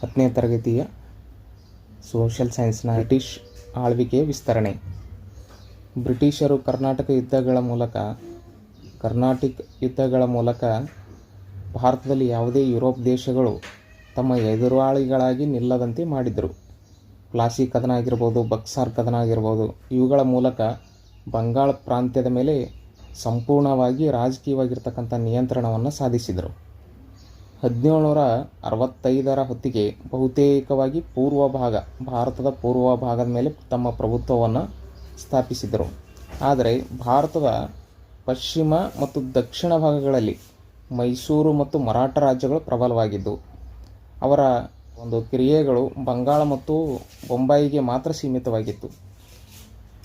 ಹತ್ತನೇ ತರಗತಿಯ social ಸೈನ್ಸ್ನ British ಆಳ್ವಿಕೆಯ ವಿಸ್ತರಣೆ. ಬ್ರಿಟಿಷರು ಕರ್ನಾಟಕ ಯುದ್ಧಗಳ ಮೂಲಕ, ಕರ್ನಾಟಕ ಯುದ್ಧಗಳ ಮೂಲಕ ಭಾರತದಲ್ಲಿ ಯಾವುದೇ ಯುರೋಪ್ ದೇಶಗಳು ತಮ್ಮ ಎದುರಾಳಿಗಳಾಗಿ ನಿಲ್ಲದಂತೆ ಮಾಡಿದರು. ಪ್ಲಾಸಿ ಕದನ ಆಗಿರ್ಬೋದು ಬಕ್ಸಾರ್ ಕದನ ಆಗಿರ್ಬೋದು ಇವುಗಳ ಮೂಲಕ ಬಂಗಾಳ ಪ್ರಾಂತ್ಯದ ಮೇಲೆ ಸಂಪೂರ್ಣವಾಗಿ ರಾಜಕೀಯವಾಗಿರ್ತಕ್ಕಂಥ ನಿಯಂತ್ರಣವನ್ನು ಸಾಧಿಸಿದರು. ಹದಿನೇಳುನೂರ ಅರವತ್ತೈದರ ಹೊತ್ತಿಗೆ ಬಹುತೇಕವಾಗಿ ಪೂರ್ವ ಭಾಗ, ಭಾರತದ ಪೂರ್ವ ಭಾಗದ ಮೇಲೆ ತಮ್ಮ ಪ್ರಭುತ್ವವನ್ನು ಸ್ಥಾಪಿಸಿದರು. ಆದರೆ ಭಾರತದ ಪಶ್ಚಿಮ ಮತ್ತು ದಕ್ಷಿಣ ಭಾಗಗಳಲ್ಲಿ ಮೈಸೂರು ಮತ್ತು ಮರಾಠ ರಾಜ್ಯಗಳು ಪ್ರಬಲವಾಗಿದ್ದವು ಅವರ ಒಂದು ಕ್ರಿಯೆಗಳು ಬಂಗಾಳ ಮತ್ತು ಬೊಂಬಾಯಿಗೆ ಮಾತ್ರ ಸೀಮಿತವಾಗಿತ್ತು.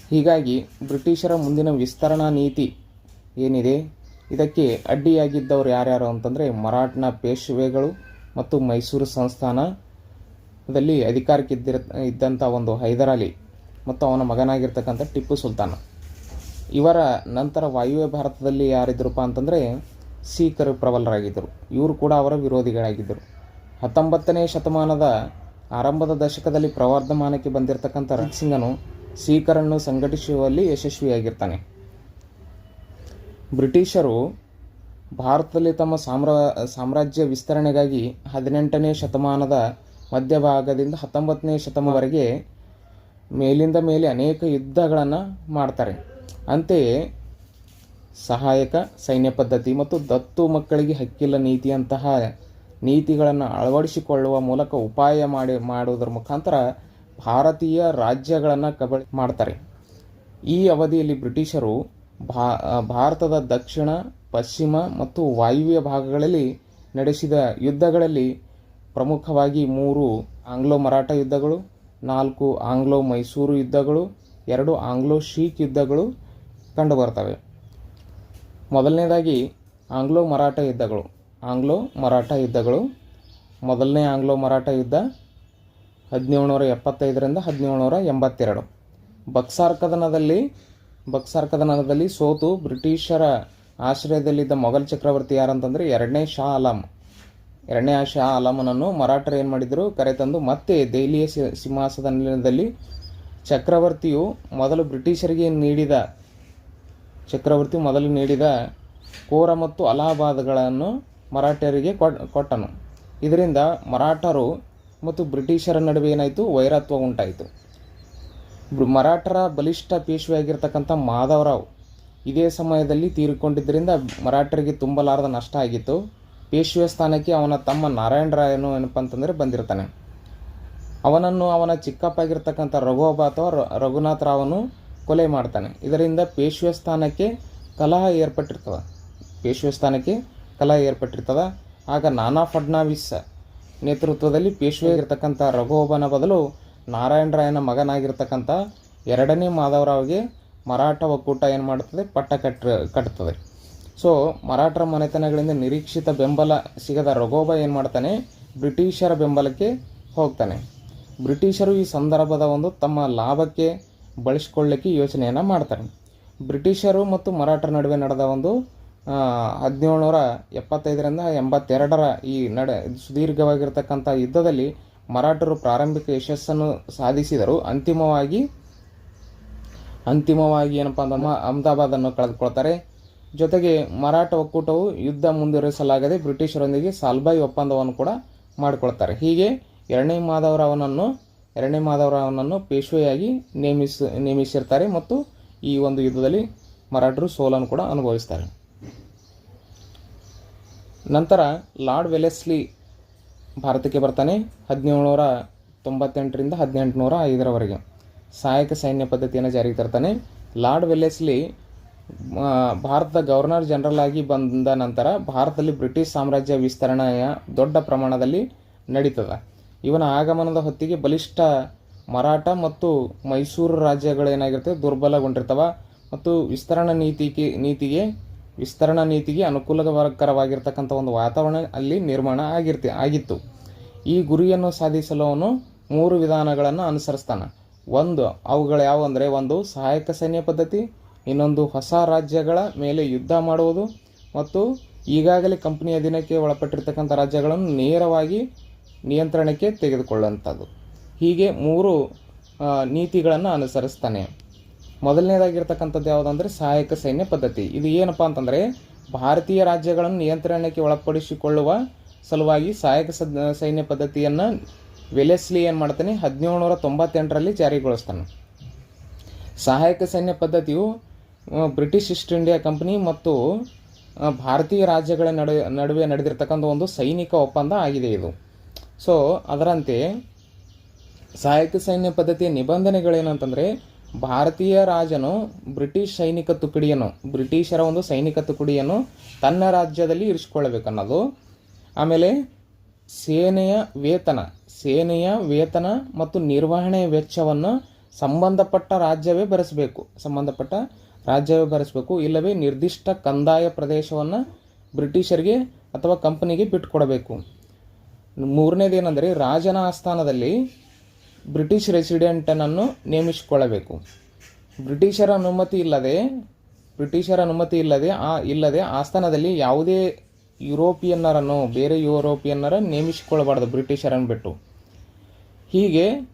ಹೀಗಾಗಿ ಬ್ರಿಟಿಷರ ಮುಂದಿನ ವಿಸ್ತರಣಾ ನೀತಿ ಏನಿದೆ? ಇದಕ್ಕೆ ಅಡ್ಡಿಯಾಗಿದ್ದವರು ಯಾರ್ಯಾರು ಅಂತಂದರೆ ಮರಾಠನ ಪೇಶ್ವೆಗಳು ಮತ್ತು ಮೈಸೂರು ಸಂಸ್ಥಾನದಲ್ಲಿ ಅಧಿಕಾರಕ್ಕಿದ್ದಿರ ಇದ್ದಂಥ ಒಂದು ಹೈದರಾಲಿ ಮತ್ತು ಅವನ ಮಗನಾಗಿರ್ತಕ್ಕಂಥ ಟಿಪ್ಪು ಸುಲ್ತಾನ. ಇವರ ನಂತರ ವಾಯುವ್ಯ ಭಾರತದಲ್ಲಿ ಯಾರಿದ್ರಪ್ಪ ಅಂತಂದರೆ ಸಿಖ್ರು ಪ್ರಬಲರಾಗಿದ್ದರು. ಇವರು ಕೂಡ ಅವರ ವಿರೋಧಿಗಳಾಗಿದ್ದರು. ಹತ್ತೊಂಬತ್ತನೇ ಶತಮಾನದ ಆರಂಭದ ದಶಕದಲ್ಲಿ ಪ್ರವರ್ಧಮಾನಕ್ಕೆ ಬಂದಿರತಕ್ಕಂಥ ರಣ್ ಸಿಂಗನು ಸಿಖ್ರನ್ನು ಸಂಘಟಿಸುವಲ್ಲಿ ಯಶಸ್ವಿಯಾಗಿರ್ತಾನೆ. ಬ್ರಿಟಿಷರು ಭಾರತದಲ್ಲಿ ತಮ್ಮ ಸಾಮ್ರಾ, ಸಾಮ್ರಾಜ್ಯ ವಿಸ್ತರಣೆಗಾಗಿ ಹದಿನೆಂಟನೇ ಶತಮಾನದ ಮಧ್ಯಭಾಗದಿಂದ ಹತ್ತೊಂಬತ್ತನೇ ಶತಮಾನವರೆಗೆ ಮೇಲಿಂದ ಮೇಲೆ ಅನೇಕ ಯುದ್ಧಗಳನ್ನು ಮಾಡ್ತಾರೆ. ಅಂತೆಯೇ ಸಹಾಯಕ ಸೈನ್ಯ ಪದ್ಧತಿ ಮತ್ತು ದತ್ತು ಮಕ್ಕಳಿಗೆ ಹಕ್ಕಿಲ್ಲ ನೀತಿಯಂತಹ ನೀತಿಗಳನ್ನು ಅಳವಡಿಸಿಕೊಳ್ಳುವ ಮೂಲಕ ಉಪಾಯ ಮಾಡಿ, ಮಾಡುವುದರ ಮುಖಾಂತರ ಭಾರತೀಯ ರಾಜ್ಯಗಳನ್ನು ಕಬಳಿ ಮಾಡ್ತಾರೆ. ಈ ಅವಧಿಯಲ್ಲಿ ಬ್ರಿಟಿಷರು ಭಾ ಭಾರತದ ದಕ್ಷಿಣ, ಪಶ್ಚಿಮ ಮತ್ತು ವಾಯುವ್ಯ ಭಾಗಗಳಲ್ಲಿ ನಡೆಸಿದ ಯುದ್ಧಗಳಲ್ಲಿ ಪ್ರಮುಖವಾಗಿ ಮೂರು ಆಂಗ್ಲೋ ಮರಾಠ ಯುದ್ಧಗಳು, ನಾಲ್ಕು ಆಂಗ್ಲೋ ಮೈಸೂರು ಯುದ್ಧಗಳು, ಎರಡು ಆಂಗ್ಲೋ ಶೀಕ್ ಯುದ್ಧಗಳು ಕಂಡುಬರ್ತವೆ ಮೊದಲನೇದಾಗಿ ಆಂಗ್ಲೋ ಮರಾಠ ಯುದ್ಧಗಳು. ಆಂಗ್ಲೋ ಮರಾಠ ಯುದ್ಧಗಳು. ಮೊದಲನೇ ಆಂಗ್ಲೋ ಮರಾಠ ಯುದ್ಧ ಹದಿನೇಳುನೂರ ಎಪ್ಪತ್ತೈದರಿಂದ ಹದಿನೇಳುನೂರ ಎಂಬತ್ತೆರಡು. ಬಕ್ಸಾರ್ ಕದನದಲ್ಲಿ ಬಕ್ಸಾರ್ ಕದನದಲ್ಲಿ ಸೋತು ಬ್ರಿಟಿಷರ ಆಶ್ರಯದಲ್ಲಿದ್ದ ಮೊಘಲ್ ಚಕ್ರವರ್ತಿ ಯಾರಂತಂದರೆ ಎರಡನೇ ಶಾ ಆಲಂ ಎರಡನೇ ಶಾ ಆಲಮನನ್ನು ಮರಾಠರು ಏನು ಮಾಡಿದರು? ಕರೆತಂದು ಮತ್ತೆ ದೆಹಲಿಯ ಸಿಂಹಾಸನದಲ್ಲಿ ಚಕ್ರವರ್ತಿಯು ಮೊದಲು ಬ್ರಿಟಿಷರಿಗೆ ನೀಡಿದ, ಚಕ್ರವರ್ತಿ ಮೊದಲು ನೀಡಿದ ಕೋರ ಮತ್ತು ಅಲಹಾಬಾದ್ಗಳನ್ನು ಮರಾಠರಿಗೆ ಕೊಟ್- ಕೊಟ್ಟನು. ಇದರಿಂದ ಮರಾಠರು ಮತ್ತು ಬ್ರಿಟಿಷರ ನಡುವೆ ಏನಾಯಿತು? ವೈರತ್ವ ಉಂಟಾಯಿತು. ಮರಾಠರ ಬಲಿಷ್ಠ ಪೇಶ್ವೆಯಾಗಿರ್ತಕ್ಕಂಥ ಮಾಧವರಾವ್ ಇದೇ ಸಮಯದಲ್ಲಿ ತೀರಿಕೊಂಡಿದ್ದರಿಂದ ಮರಾಠರಿಗೆ ತುಂಬಲಾರದ ನಷ್ಟ ಆಗಿತ್ತು. ಪೇಶ್ವೆ ಸ್ಥಾನಕ್ಕೆ ಅವನ ತಮ್ಮ ನಾರಾಯಣರಾಯನು ಏನಪ್ಪ ಅಂತಂದರೆ ಬಂದಿರ್ತಾನೆ. ಅವನನ್ನು ಅವನ ಚಿಕ್ಕಪ್ಪಾಗಿರ್ತಕ್ಕಂಥ ರಘುವಬ ಅಥವಾ ರಘುನಾಥರಾವನು ರಘುನಾಥ ರಾವನು ಕೊಲೆ ಮಾಡ್ತಾನೆ. ಇದರಿಂದ ಪೇಶ್ವೆ ಸ್ಥಾನಕ್ಕೆ ಕಲಹ ಏರ್ಪಟ್ಟಿರ್ತದೆ. ಪೇಶ್ವೆ ಸ್ಥಾನಕ್ಕೆ ಕಲಹ ಏರ್ಪಟ್ಟಿರ್ತದ. ಆಗ ನಾನಾ ಫಡ್ನಾವಿಸ್ ನೇತೃತ್ವದಲ್ಲಿ ಪೇಶ್ವೆ ಆಗಿರ್ತಕ್ಕಂಥ ರಘುವಬನ ಬದಲು ನಾರಾಯಣ ರಾಯನ ಮಗನಾಗಿರ್ತಕ್ಕಂಥ ಎರಡನೇ ಮಾಧವರಾವ್ಗೆ ಮರಾಠ ಒಕ್ಕೂಟ ಏನು ಮಾಡುತ್ತದೆ ಪಟ್ಟ ಕಟ್ಟ ಕಟ್ತದೆ. ಸೊ ಮರಾಠರ ಮನೆತನಗಳಿಂದ ನಿರೀಕ್ಷಿತ ಬೆಂಬಲ ಸಿಗದ ರಘೋಬ ಏನು ಮಾಡ್ತಾನೆ? ಬ್ರಿಟಿಷರ ಬೆಂಬಲಕ್ಕೆ ಹೋಗ್ತಾನೆ. ಬ್ರಿಟಿಷರು ಈ ಸಂದರ್ಭದ ಒಂದು ತಮ್ಮ ಲಾಭಕ್ಕೆ ಬಳಸ್ಕೊಳ್ಳಿಕ್ಕೆ ಯೋಚನೆಯನ್ನು ಮಾಡ್ತಾರೆ. ಬ್ರಿಟಿಷರು ಮತ್ತು ಮರಾಠರ ನಡುವೆ ನಡೆದ ಒಂದು ಹದಿನೇಳು ನೂರ ಎಪ್ಪತ್ತೈದರಿಂದ ಎಂಬತ್ತೆರಡರ ಈ ನಡೆ, ಸುದೀರ್ಘವಾಗಿರ್ತಕ್ಕಂಥ ಯುದ್ಧದಲ್ಲಿ ಮರಾಠರು ಪ್ರಾರಂಭಿಕ ಯಶಸ್ಸನ್ನು ಸಾಧಿಸಿದರು. ಅಂತಿಮವಾಗಿ ಅಂತಿಮವಾಗಿ ಏನಪ್ಪ ಅಂತಂದ್ರೆ ಅಹಮದಾಬಾದನ್ನು ಕಳೆದುಕೊಳ್ತಾರೆ. ಜೊತೆಗೆ ಮರಾಠ ಒಕ್ಕೂಟವು ಯುದ್ಧ ಮುಂದುವರಿಸಲಾಗದೆ ಬ್ರಿಟಿಷರೊಂದಿಗೆ ಸಾಲ್ಬಾಯಿ ಒಪ್ಪಂದವನ್ನು ಕೂಡ ಮಾಡಿಕೊಳ್ತಾರೆ. ಹೀಗೆ ಎರಡನೇ ಮಾಧವರಾವನನ್ನು ಎರಡನೇ ಮಾಧವರಾವನನ್ನು ಪೇಶ್ವೆಯಾಗಿ ನೇಮಿಸ, ನೇಮಿಸಿರ್ತಾರೆ ಮತ್ತು ಈ ಒಂದು ಯುದ್ಧದಲ್ಲಿ ಮರಾಠರು ಸೋಲನ್ನು ಕೂಡ ಅನುಭವಿಸ್ತಾರೆ. ನಂತರ ಲಾರ್ಡ್ ವೆಲೆಸ್ಲಿ ಭಾರತಕ್ಕೆ ಬರ್ತಾನೆ ಹದಿನೇಳುನೂರ ತೊಂಬತ್ತೆಂಟರಿಂದ ಹದಿನೆಂಟುನೂರ ಐದರವರೆಗೆ. ಸಹಾಯಕ ಸೈನ್ಯ ಪದ್ಧತಿಯನ್ನು ಜಾರಿಗೆ ತರ್ತಾನೆ. ಲಾರ್ಡ್ ವೆಲ್ಲೆಸ್ಲಿ ಭಾರತದ ಗವರ್ನರ್ ಜನರಲ್ ಆಗಿ ಬಂದ ನಂತರ ಭಾರತದಲ್ಲಿ ಬ್ರಿಟಿಷ್ ಸಾಮ್ರಾಜ್ಯ ವಿಸ್ತರಣೆಯ ದೊಡ್ಡ ಪ್ರಮಾಣದಲ್ಲಿ ನಡೀತದ. ಇವನ ಆಗಮನದ ಹೊತ್ತಿಗೆ ಬಲಿಷ್ಠ ಮರಾಠ ಮತ್ತು ಮೈಸೂರು ರಾಜ್ಯಗಳೇನಾಗಿರ್ತವೆ ದುರ್ಬಲಗೊಂಡಿರ್ತವೆ. ಮತ್ತು ವಿಸ್ತರಣಾ ನೀತಿಗೆ ನೀತಿಗೆ ವಿಸ್ತರಣಾ ನೀತಿಗೆ ಅನುಕೂಲಕರವಾಗಿರ್ತಕ್ಕಂಥ ಒಂದು ವಾತಾವರಣ ಅಲ್ಲಿ ನಿರ್ಮಾಣ ಆಗಿರ್ತಿ, ಆಗಿತ್ತು. ಈ ಗುರಿಯನ್ನು ಸಾಧಿಸಲು ಅವನು ಮೂರು ವಿಧಾನಗಳನ್ನು ಅನುಸರಿಸ್ತಾನೆ. ಒಂದು, ಅವುಗಳು ಯಾವ ಅಂದರೆ ಒಂದು ಸಹಾಯಕ ಸೈನ್ಯ ಪದ್ಧತಿ, ಇನ್ನೊಂದು ಹೊಸ ರಾಜ್ಯಗಳ ಮೇಲೆ ಯುದ್ಧ ಮಾಡುವುದು, ಮತ್ತು ಈಗಾಗಲೇ ಕಂಪನಿಯ ಅಧೀನಕ್ಕೆ ಒಳಪಟ್ಟಿರ್ತಕ್ಕಂಥ ರಾಜ್ಯಗಳನ್ನು ನೇರವಾಗಿ ನಿಯಂತ್ರಣಕ್ಕೆ ತೆಗೆದುಕೊಳ್ಳುವಂಥದ್ದು. ಹೀಗೆ ಮೂರು ನೀತಿಗಳನ್ನು ಅನುಸರಿಸ್ತಾನೆ. ಮೊದಲನೇದಾಗಿರ್ತಕ್ಕಂಥದ್ದು ಯಾವುದಂದ್ರೆ ಸಹಾಯಕ ಸೈನ್ಯ ಪದ್ಧತಿ. ಇದು ಏನಪ್ಪ ಅಂತಂದರೆ ಭಾರತೀಯ ರಾಜ್ಯಗಳನ್ನು ನಿಯಂತ್ರಣಕ್ಕೆ ಒಳಪಡಿಸಿಕೊಳ್ಳುವ ಸಲುವಾಗಿ ಸಹಾಯಕ ಸೈನ್ಯ ಪದ್ಧತಿಯನ್ನು ವೆಲೆಸ್ಲಿ ಏನು ಮಾಡ್ತಾನೆ ಹದಿನೇಳುನೂರ ತೊಂಬತ್ತೆಂಟರಲ್ಲಿ ಜಾರಿಗೊಳಿಸ್ತಾನೆ. ಸಹಾಯಕ ಸೈನ್ಯ ಪದ್ಧತಿಯು ಬ್ರಿಟಿಷ್ ಈಸ್ಟ್ ಇಂಡಿಯಾ ಕಂಪನಿ ಮತ್ತು ಭಾರತೀಯ ರಾಜ್ಯಗಳ ನಡುವೆ ನಡುವೆ ನಡೆದಿರ್ತಕ್ಕಂಥ ಒಂದು ಸೈನಿಕ ಒಪ್ಪಂದ ಆಗಿದೆ ಇದು. ಸೊ ಅದರಂತೆ ಸಹಾಯಕ ಸೈನ್ಯ ಪದ್ಧತಿಯ ನಿಬಂಧನೆಗಳೇನಂತಂದರೆ ಭಾರತೀಯ ರಾಜನು ಬ್ರಿಟಿಷ್ ಸೈನಿಕ ತುಕಡಿಯನ್ನು, ಬ್ರಿಟಿಷರ ಒಂದು ಸೈನಿಕ ತುಕಡಿಯನ್ನು ತನ್ನ ರಾಜ್ಯದಲ್ಲಿ ಇರಿಸಿಕೊಳ್ಳಬೇಕನ್ನೋದು. ಆಮೇಲೆ ಸೇನೆಯ ವೇತನ ಸೇನೆಯ ವೇತನ ಮತ್ತು ನಿರ್ವಹಣೆ ವೆಚ್ಚವನ್ನು ಸಂಬಂಧಪಟ್ಟ ರಾಜ್ಯವೇ ಭರಿಸಬೇಕು. ಸಂಬಂಧಪಟ್ಟ ರಾಜ್ಯವೇ ಭರಿಸಬೇಕು. ಇಲ್ಲವೇ ನಿರ್ದಿಷ್ಟ ಕಂದಾಯ ಪ್ರದೇಶವನ್ನು ಬ್ರಿಟಿಷರಿಗೆ ಅಥವಾ ಕಂಪನಿಗೆ ಬಿಟ್ಟುಕೊಡಬೇಕು. ಮೂರನೇದೇನೆಂದರೆ ರಾಜನ ಆಸ್ಥಾನದಲ್ಲಿ ಬ್ರಿಟಿಷ್ ರೆಸಿಡೆಂಟನನ್ನು ನೇಮಿಸಿಕೊಳ್ಳಬೇಕು. ಬ್ರಿಟಿಷರ ಅನುಮತಿ ಇಲ್ಲದೆ, ಬ್ರಿಟಿಷರ ಅನುಮತಿ ಇಲ್ಲದೆ, ಆ, ಇಲ್ಲದೆ ಆಸ್ಥಾನದಲ್ಲಿ ಯಾವುದೇ ಯುರೋಪಿಯನ್ನರನ್ನು, ಬೇರೆ ಯುರೋಪಿಯನ್ನರ ನೇಮಿಸಿಕೊಳ್ಳಬಾರ್ದು ಬ್ರಿಟಿಷರನ್ನು ಬಿಟ್ಟು. ಹೀಗೆ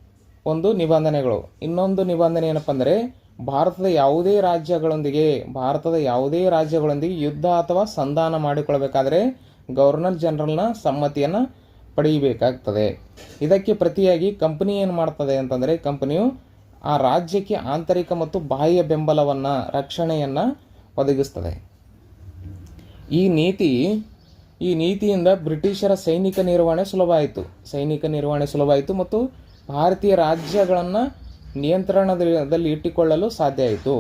ಒಂದು ನಿಬಂಧನೆಗಳು. ಇನ್ನೊಂದು ನಿಬಂಧನೆ ಏನಪ್ಪ ಅಂದರೆ ಭಾರತದ ಯಾವುದೇ ರಾಜ್ಯಗಳೊಂದಿಗೆ, ಭಾರತದ ಯಾವುದೇ ರಾಜ್ಯಗಳೊಂದಿಗೆ ಯುದ್ಧ ಅಥವಾ ಸಂಧಾನ ಮಾಡಿಕೊಳ್ಳಬೇಕಾದರೆ ಗವರ್ನರ್ ಜನರಲ್ನ ಸಮ್ಮತಿಯನ್ನು ಪಡೆಯಬೇಕಾಗ್ತದೆ ಇದಕ್ಕೆ ಪ್ರತಿಯಾಗಿ ಕಂಪನಿ ಏನು ಮಾಡ್ತದೆ ಅಂತಂದರೆ ಕಂಪನಿಯು ಆ ರಾಜ್ಯಕ್ಕೆ ಆಂತರಿಕ ಮತ್ತು ಬಾಹ್ಯ ಬೆಂಬಲವನ್ನು, ರಕ್ಷಣೆಯನ್ನು ಒದಗಿಸ್ತದೆ. ಈ ನೀತಿ, ಈ ನೀತಿಯಿಂದ ಬ್ರಿಟಿಷರ ಸೈನಿಕ ನಿರ್ವಹಣೆ ಸುಲಭ ಆಯಿತು. ಸೈನಿಕ ನಿರ್ವಹಣೆ ಸುಲಭ ಆಯಿತು ಮತ್ತು ಭಾರತೀಯ ರಾಜ್ಯಗಳನ್ನು ನಿಯಂತ್ರಣದಲ್ಲಿ ಇಟ್ಟುಕೊಳ್ಳಲು ಸಾಧ್ಯ ಆಯಿತು.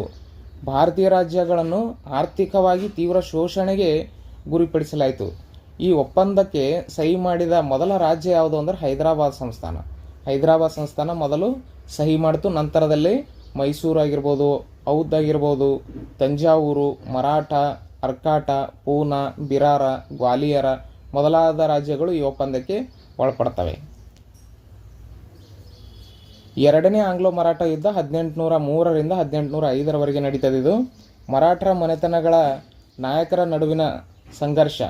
ಭಾರತೀಯ ರಾಜ್ಯಗಳನ್ನು ಆರ್ಥಿಕವಾಗಿ ತೀವ್ರ ಶೋಷಣೆಗೆ ಗುರಿಪಡಿಸಲಾಯಿತು. ಈ ಒಪ್ಪಂದಕ್ಕೆ ಸಹಿ ಮಾಡಿದ ಮೊದಲ ರಾಜ್ಯ ಯಾವುದು ಅಂದ್ರೆ ಹೈದರಾಬಾದ್ ಸಂಸ್ಥಾನ. ಹೈದರಾಬಾದ್ ಸಂಸ್ಥಾನ ಮೊದಲು ಸಹಿ ಮಾಡಿತು. ನಂತರದಲ್ಲಿ ಮೈಸೂರು ಆಗಿರ್ಬೋದು, ಔದ್ ಆಗಿರ್ಬೋದು, ತಂಜಾವೂರು, ಮರಾಠ, ಅರ್ಕಾಟ, ಪೂನಾ, ಬಿರಾರ, ಗ್ವಾಲಿಯರ ಮೊದಲಾದ ರಾಜ್ಯಗಳು ಈ ಒಪ್ಪಂದಕ್ಕೆ ಒಳಪಡ್ತವೆ. ಎರಡನೇ ಆಂಗ್ಲೋ ಮರಾಠ ಯುದ್ಧ ಹದಿನೆಂಟುನೂರ ಮೂರರಿಂದ ಹದಿನೆಂಟುನೂರ ಐದರವರೆಗೆ ನಡೀತದೆ ಇದು ಮರಾಠರ ಮನೆತನಗಳ ನಾಯಕರ ನಡುವಿನ ಸಂಘರ್ಷ.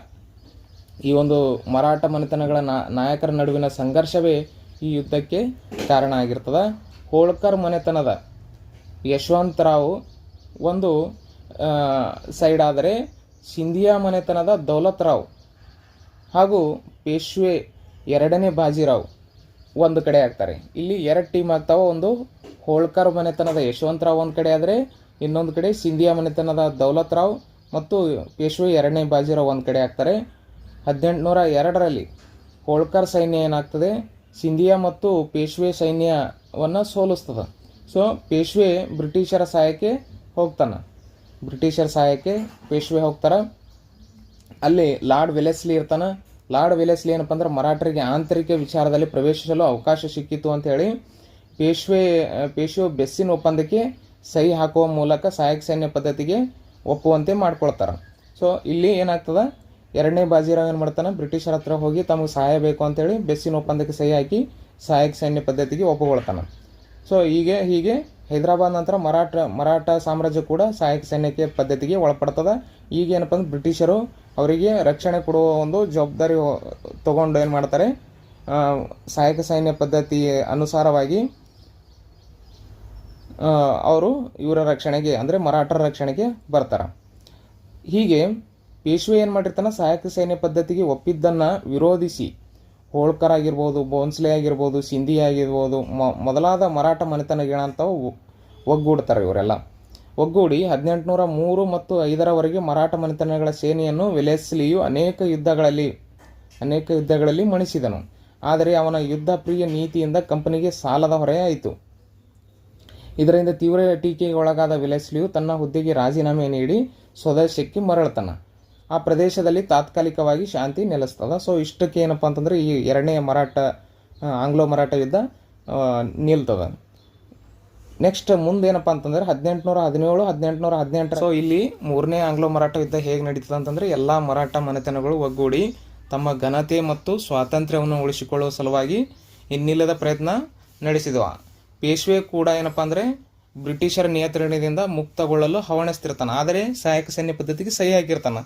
ಈ ಒಂದು ಮರಾಠ ಮನೆತನಗಳ ನಾಯಕರ ನಡುವಿನ ಸಂಘರ್ಷವೇ ಈ ಯುದ್ಧಕ್ಕೆ ಕಾರಣ ಆಗಿರ್ತದೆ. ಹೋಳ್ಕರ್ ಮನೆತನದ ಯಶವಂತರಾವ್ ಒಂದು ಸೈಡ್ ಆದರೆ ಸಿಂಧಿಯಾ ಮನೆತನದ ದೌಲತ್ ರಾವ್ ಹಾಗೂ ಪೇಶ್ವೆ ಎರಡನೇ ಬಾಜಿರಾವ್ ಒಂದು ಕಡೆ ಆಗ್ತಾರೆ. ಇಲ್ಲಿ ಎರಡು ಟೀಮ್ ಆಗ್ತಾವ. ಒಂದು ಹೋಳ್ಕರ್ ಮನೆತನದ ಯಶವಂತರಾವ್ ಒಂದು ಕಡೆ ಆದರೆ, ಇನ್ನೊಂದು ಕಡೆ ಸಿಂಧಿಯಾ ಮನೆತನದ ದೌಲತ್ ರಾವ್ ಮತ್ತು ಪೇಶ್ವೆ ಎರಡನೇ ಬಾಜಿರಾವ್ ಒಂದು ಕಡೆ ಆಗ್ತಾರೆ. ಹದಿನೆಂಟುನೂರ ಎರಡರಲ್ಲಿ ಹೋಳ್ಕರ್ ಸೈನ್ಯ ಏನಾಗ್ತದೆ? ಸಿಂಧಿಯಾ ಮತ್ತು ಪೇಶ್ವೆ ಸೈನ್ಯವನ್ನು ಸೋಲಿಸ್ತದೆ. ಸೊ, ಪೇಶ್ವೆ ಬ್ರಿಟಿಷರ ಸಹಾಯಕ್ಕೆ ಹೋಗ್ತಾನೆ. ಬ್ರಿಟಿಷರ ಸಹಾಯಕ್ಕೆ ಪೇಶ್ವೆ ಹೋಗ್ತಾರೆ. ಅಲ್ಲಿ ಲಾರ್ಡ್ ವೆಲೆಸ್ಲಿ ಇರ್ತಾನೆ. ಲಾರ್ಡ್ ವೆಲೆಸ್ಲಿ ಏನಪ್ಪ ಅಂದ್ರೆ ಮರಾಠರಿಗೆ ಆಂತರಿಕ ವಿಚಾರದಲ್ಲಿ ಪ್ರವೇಶಿಸಲು ಅವಕಾಶ ಸಿಕ್ಕಿತ್ತು ಅಂತ ಹೇಳಿ ಪೇಶ್ವೆ ಪೇಶ್ವೆ ಬೆಸ್ಸಿನ ಒಪ್ಪಂದಕ್ಕೆ ಸಹಿ ಹಾಕುವ ಮೂಲಕ ಸಹಾಯಕ ಸೈನ್ಯ ಪದ್ಧತಿಗೆ ಒಪ್ಪುವಂತೆ ಮಾಡ್ಕೊಳ್ತಾರೆ. ಸೊ, ಇಲ್ಲಿ ಏನಾಗ್ತದ? ಎರಡನೇ ಬಾಜಿರಾವ್ ಏನು ಮಾಡ್ತಾನೆ? ಬ್ರಿಟಿಷರ ಹತ್ರ ಹೋಗಿ ತಮಗೆ ಸಹಾಯ ಬೇಕು ಅಂತೇಳಿ ಬೆಸ್ಸಿನ ಒಪ್ಪಂದಕ್ಕೆ ಸಹಿ ಹಾಕಿ ಸಹಾಯಕ ಸೈನ್ಯ ಪದ್ಧತಿಗೆ ಒಪ್ಪುಗೊಳ್ತಾನೆ ಸೊ ಹೀಗೆ ಹೀಗೆ ಹೈದರಾಬಾದ್ ನಂತರ ಮರಾಠ ಮರಾಠ ಸಾಮ್ರಾಜ್ಯ ಕೂಡ ಸಹಾಯಕ ಸೈನ್ಯಕ್ಕೆ ಪದ್ಧತಿಗೆ ಒಳಪಡ್ತದೆ. ಈಗ ಏನಪ್ಪ ಅಂದ್ರೆ ಬ್ರಿಟಿಷರು ಅವರಿಗೆ ರಕ್ಷಣೆ ಕೊಡುವ ಒಂದು ಜವಾಬ್ದಾರಿ ತಗೊಂಡು ಏನು ಮಾಡ್ತಾರೆ? ಸಹಾಯಕ ಸೈನ್ಯ ಪದ್ಧತಿ ಅನುಸಾರವಾಗಿ ಅವರು ಇವರ ರಕ್ಷಣೆಗೆ ಅಂದರೆ ಮರಾಠರ ರಕ್ಷಣೆಗೆ ಬರ್ತಾರೆ. ಹೀಗೆ ಪೇಶ್ವೆ ಏನು ಮಾಡಿರ್ತಾನೆ? ಸಹಾಯಕ ಸೈನ್ಯ ಪದ್ಧತಿಗೆ ಒಪ್ಪಿದ್ದನ್ನು ವಿರೋಧಿಸಿ. ಹೋಳ್ಕರ್ ಆಗಿರ್ಬೋದು ಬೋನ್ಸ್ಲೆ ಆಗಿರ್ಬೋದು ಸಿಂಧಿ ಆಗಿರ್ಬೋದು ಮೊದಲಾದ ಮರಾಠ ಮನೆತನಗಳಂತವು ಒಗ್ಗೂಡ್ತಾರೆ ಇವರೆಲ್ಲ. ಒಗ್ಗೂಡಿ ಹದಿನೆಂಟುನೂರ ಮೂರು ಮತ್ತು ಐದರವರೆಗೆ ಮರಾಠ ಮನೆತನಗಳ ಸೇನೆಯನ್ನು ವೆಲೆಸ್ಲಿಯು ಅನೇಕ ಯುದ್ಧಗಳಲ್ಲಿ ಅನೇಕ ಯುದ್ಧಗಳಲ್ಲಿ ಮಣಿಸಿದನು. ಆದರೆ ಅವನ ಯುದ್ಧ ಪ್ರಿಯ ನೀತಿಯಿಂದ ಕಂಪನಿಗೆ ಸಾಲದ ಹೊರೆಯಾಯಿತು. ಇದರಿಂದ ತೀವ್ರ ಟೀಕೆಗೆ ಒಳಗಾದ ವಿಲೆಸ್ಲಿಯು ತನ್ನ ಹುದ್ದೆಗೆ ರಾಜೀನಾಮೆ ನೀಡಿ ಸ್ವದೇಶಕ್ಕೆ ಮರಳ್ತಾನ ಆ ಪ್ರದೇಶದಲ್ಲಿ ತಾತ್ಕಾಲಿಕವಾಗಿ ಶಾಂತಿ ನೆಲೆಸ್ತದ. ಸೊ ಇಷ್ಟಕ್ಕೆ ಏನಪ್ಪ ಅಂತಂದ್ರೆ ಈ ಎರಡನೇ ಮರಾಠ ಆಂಗ್ಲೋ ಮರಾಠ ಯುದ್ಧ ನಿಲ್ತದ. ನೆಕ್ಸ್ಟ್ ಮುಂದೇನಪ್ಪ ಅಂತಂದ್ರೆ ಹದಿನೆಂಟುನೂರ ಹದಿನೇಳು, ಹದಿನೆಂಟುನೂರ ಹದಿನೆಂಟು ಸೊ ಇಲ್ಲಿ ಮೂರನೇ ಆಂಗ್ಲೋ ಮರಾಠ ಯುದ್ಧ ಹೇಗೆ ನಡೀತದೆ ಅಂತಂದ್ರೆ ಎಲ್ಲ ಮರಾಠ ಮನೆತನಗಳು ಒಗ್ಗೂಡಿ ತಮ್ಮ ಘನತೆ ಮತ್ತು ಸ್ವಾತಂತ್ರ್ಯವನ್ನು ಉಳಿಸಿಕೊಳ್ಳುವ ಸಲುವಾಗಿ ಇನ್ನಿಲ್ಲದ ಪ್ರಯತ್ನ ನಡೆಸಿದವ. ಪೇಶ್ವೆ ಕೂಡ ಏನಪ್ಪ ಅಂದರೆ ಬ್ರಿಟಿಷರ ನಿಯಂತ್ರಣದಿಂದ ಮುಕ್ತಗೊಳ್ಳಲು ಹವಣಿಸ್ತಿರ್ತಾನೆ ಆದರೆ ಸಹಾಯಕ ಸೈನ್ಯ ಪದ್ಧತಿಗೆ ಸಹಿ ಹಾಕಿರ್ತಾನೆ.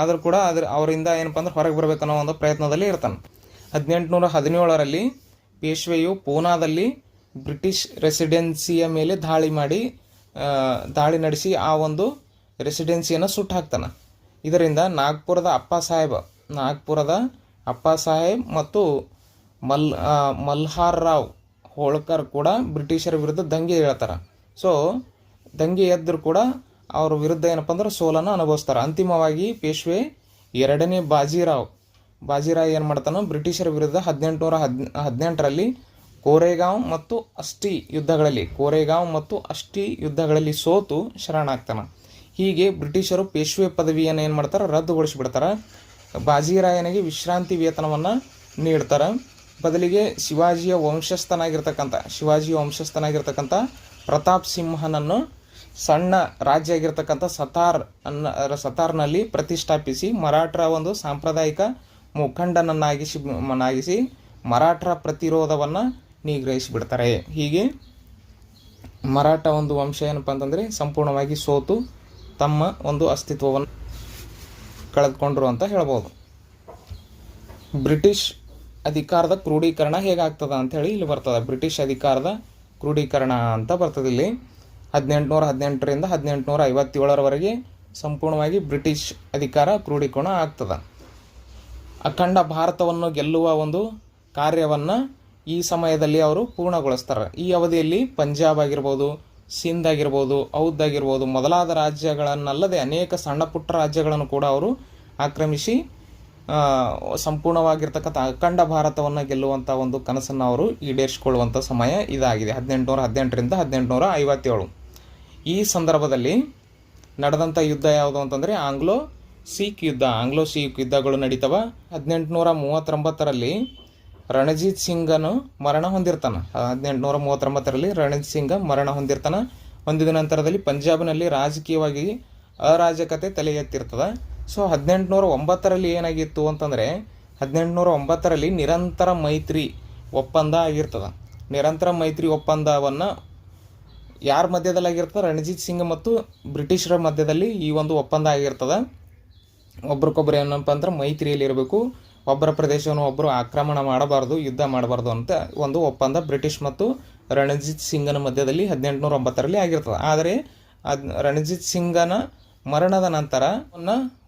ಆದರೂ ಕೂಡ ಅದ್ರ ಅವರಿಂದ ಏನಪ್ಪ ಅಂದ್ರೆ ಹೊರಗೆ ಬರಬೇಕನ್ನೋ ಒಂದು ಪ್ರಯತ್ನದಲ್ಲಿ ಇರ್ತಾನೆ. ಹದಿನೆಂಟುನೂರ ಹದಿನೇಳರಲ್ಲಿ ಪೇಶ್ವೆಯು ಪೂನಾದಲ್ಲಿ ಬ್ರಿಟಿಷ್ ರೆಸಿಡೆನ್ಸಿಯ ಮೇಲೆ ದಾಳಿ ಮಾಡಿ ದಾಳಿ ನಡೆಸಿ ಆ ಒಂದು ರೆಸಿಡೆನ್ಸಿಯನ್ನು ಸುಟ್ಟು ಹಾಕ್ತಾನೆ. ಇದರಿಂದ ನಾಗ್ಪುರದ ಅಪ್ಪ ಸಾಹೇಬ್, ನಾಗ್ಪುರದ ಅಪ್ಪ ಸಾಹೇಬ್ ಮತ್ತು ಮಲ್ ಮಲ್ಹಾರ್ ರಾವ್ ಹೋಳ್ಕರ್ ಕೂಡ ಬ್ರಿಟಿಷರ ವಿರುದ್ಧ ದಂಗೆ ಹೇಳ್ತಾರೆ ಸೊ ದಂಗೆ ಎದ್ದರೂ ಕೂಡ ಅವ್ರ ವಿರುದ್ಧ ಏನಪ್ಪ ಅಂದ್ರೆ ಸೋಲನ್ನು ಅನುಭವಿಸ್ತಾರೆ. ಅಂತಿಮವಾಗಿ ಪೇಶ್ವೆ ಎರಡನೇ ಬಾಜಿರಾವ್. ಬಾಜಿರಾವ್ ಏನು ಮಾಡ್ತಾನೋ, ಬ್ರಿಟಿಷರ ವಿರುದ್ಧ ಹದಿನೆಂಟುನೂರ ಹದ್, ಹದಿನೆಂಟರಲ್ಲಿ ಕೋರೆಗಾಂವ್ ಮತ್ತು ಅಷ್ಟಿ ಯುದ್ಧಗಳಲ್ಲಿ, ಕೋರೆಗಾಂವ್ ಮತ್ತು ಅಷ್ಟಿ ಯುದ್ಧಗಳಲ್ಲಿ ಸೋತು ಶರಣಾಗ್ತಾನೆ. ಹೀಗೆ ಬ್ರಿಟಿಷರು ಪೇಶ್ವೆ ಪದವಿಯನ್ನು ಏನು ಮಾಡ್ತಾರೆ, ರದ್ದುಗೊಳಿಸಿಬಿಡ್ತಾರೆ. ಬಾಜಿರಾಯನಿಗೆ ವಿಶ್ರಾಂತಿ ವೇತನವನ್ನು ನೀಡ್ತಾರೆ. ಬದಲಿಗೆ ಶಿವಾಜಿಯ ವಂಶಸ್ಥನಾಗಿರ್ತಕ್ಕಂಥ ಶಿವಾಜಿಯ ವಂಶಸ್ಥನಾಗಿರ್ತಕ್ಕಂಥ ಪ್ರತಾಪ್ ಸಿಂಹನನ್ನು ಸಣ್ಣ ರಾಜ್ಯ ಆಗಿರ್ತಕ್ಕಂಥ ಸತಾರ್ ಅನ್ನ ಸತಾರ್ನಲ್ಲಿ ಪ್ರತಿಷ್ಠಾಪಿಸಿ ಮರಾಠರ ಒಂದು ಸಾಂಪ್ರದಾಯಿಕ ಮುಖಂಡನನ್ನಾಗಿಸಿ ಮನಾಗಿಸಿ ಮರಾಠರ ಪ್ರತಿರೋಧವನ್ನು ನಿಗ್ರಹಿಸಿಬಿಡ್ತಾರೆ. ಹೀಗೆ ಮರಾಠ ಒಂದು ವಂಶ ಏನಪ್ಪ ಅಂತಂದರೆ ಸಂಪೂರ್ಣವಾಗಿ ಸೋತು ತಮ್ಮ ಒಂದು ಅಸ್ತಿತ್ವವನ್ನು ಕಳೆದುಕೊಂಡ್ರು ಅಂತ ಹೇಳ್ಬೋದು. ಬ್ರಿಟಿಷ್ ಅಧಿಕಾರದ ಕ್ರೋಢೀಕರಣ ಹೇಗಾಗ್ತದ ಅಂತೇಳಿ ಇಲ್ಲಿ ಬರ್ತದೆ. ಬ್ರಿಟಿಷ್ ಅಧಿಕಾರದ ಕ್ರೋಢೀಕರಣ ಅಂತ ಬರ್ತದೆ ಇಲ್ಲಿ. ಹದಿನೆಂಟುನೂರ ಹದಿನೆಂಟರಿಂದ ಹದಿನೆಂಟುನೂರ ಐವತ್ತೇಳರವರೆಗೆ ಸಂಪೂರ್ಣವಾಗಿ ಬ್ರಿಟಿಷ್ ಅಧಿಕಾರ ಕ್ರೋಢೀಕರಣ ಆಗ್ತದೆ. ಅಖಂಡ ಭಾರತವನ್ನು ಗೆಲ್ಲುವ ಒಂದು ಕಾರ್ಯವನ್ನು ಈ ಸಮಯದಲ್ಲಿ ಅವರು ಪೂರ್ಣಗೊಳಿಸ್ತಾರೆ. ಈ ಅವಧಿಯಲ್ಲಿ ಪಂಜಾಬ್ ಆಗಿರ್ಬೋದು, ಸಿಂಧ್ ಆಗಿರ್ಬೋದು ಔದ್ ಆಗಿರ್ಬೋದು ಮೊದಲಾದ ರಾಜ್ಯಗಳನ್ನಲ್ಲದೆ ಅನೇಕ ಸಣ್ಣ ಪುಟ್ಟ ರಾಜ್ಯಗಳನ್ನು ಕೂಡ ಅವರು ಆಕ್ರಮಿಸಿ ಸಂಪೂರ್ಣವಾಗಿರ್ತಕ್ಕಂಥ ಅಖಂಡ ಭಾರತವನ್ನು ಗೆಲ್ಲುವಂಥ ಒಂದು ಕನಸನ್ನು ಅವರು ಈಡೇರಿಸಿಕೊಳ್ಳುವಂಥ ಸಮಯ ಇದಾಗಿದೆ. ಹದಿನೆಂಟುನೂರ ಹದಿನೆಂಟರಿಂದ ಹದಿನೆಂಟುನೂರ ಐವತ್ತೇಳು ಈ ಸಂದರ್ಭದಲ್ಲಿ ನಡೆದಂಥ ಯುದ್ಧ ಯಾವುದು ಅಂತಂದರೆ ಆಂಗ್ಲೋ ಸಿಖ್ ಯುದ್ಧ, ಆಂಗ್ಲೋ ಸಿಖ್ ಯುದ್ಧಗಳು ನಡೀತವ. ಹದಿನೆಂಟುನೂರ ಮೂವತ್ತೊಂಬತ್ತರಲ್ಲಿ ರಣಜಿತ್ ಸಿಂಗನು ಮರಣ ಹೊಂದಿರ್ತಾನೆ. ಹದಿನೆಂಟುನೂರ ಮೂವತ್ತೊಂಬತ್ತರಲ್ಲಿ ರಣಜಿತ್ ಸಿಂಗ ಮರಣ ಹೊಂದಿರ್ತಾನೆ. ಹೊಂದಿದ ನಂತರದಲ್ಲಿ ಪಂಜಾಬ್ನಲ್ಲಿ ರಾಜಕೀಯವಾಗಿ ಅರಾಜಕತೆ ತಲೆ ಎತ್ತಿರ್ತದೆ. ಸೊ, ಹದಿನೆಂಟುನೂರ ಒಂಬತ್ತರಲ್ಲಿ ಏನಾಗಿತ್ತು ಅಂತಂದರೆ ಹದಿನೆಂಟುನೂರ ಒಂಬತ್ತರಲ್ಲಿ ನಿರಂತರ ಮೈತ್ರಿ ಒಪ್ಪಂದ ಆಗಿರ್ತದೆ. ನಿರಂತರ ಮೈತ್ರಿ ಒಪ್ಪಂದವನ್ನು ಯಾರ ಮಧ್ಯದಲ್ಲಿ ಆಗಿರ್ತದೆ? ರಣಜಿತ್ ಸಿಂಗ್ ಮತ್ತು ಬ್ರಿಟಿಷರ ಮಧ್ಯದಲ್ಲಿ ಈ ಒಂದು ಒಪ್ಪಂದ ಆಗಿರ್ತದೆ. ಒಬ್ರಿಗೊಬ್ರು ಏನಪ್ಪ ಅಂದ್ರೆ ಮೈತ್ರಿಯಲ್ಲಿ ಇರಬೇಕು. ಒಬ್ಬರ ಪ್ರದೇಶವನ್ನು ಒಬ್ಬರು ಆಕ್ರಮಣ ಮಾಡಬಾರ್ದು, ಯುದ್ಧ ಮಾಡಬಾರ್ದು ಅಂತ ಒಂದು ಒಪ್ಪಂದ ಬ್ರಿಟಿಷ್ ಮತ್ತು ರಣಜಿತ್ ಸಿಂಗನ ಮಧ್ಯದಲ್ಲಿ ಹದಿನೆಂಟುನೂರ ಒಂಬತ್ತರಲ್ಲಿ ಆಗಿರ್ತದೆ. ಆದರೆ ಅದ್ ರಣಜಿತ್ ಸಿಂಗನ ಮರಣದ ನಂತರ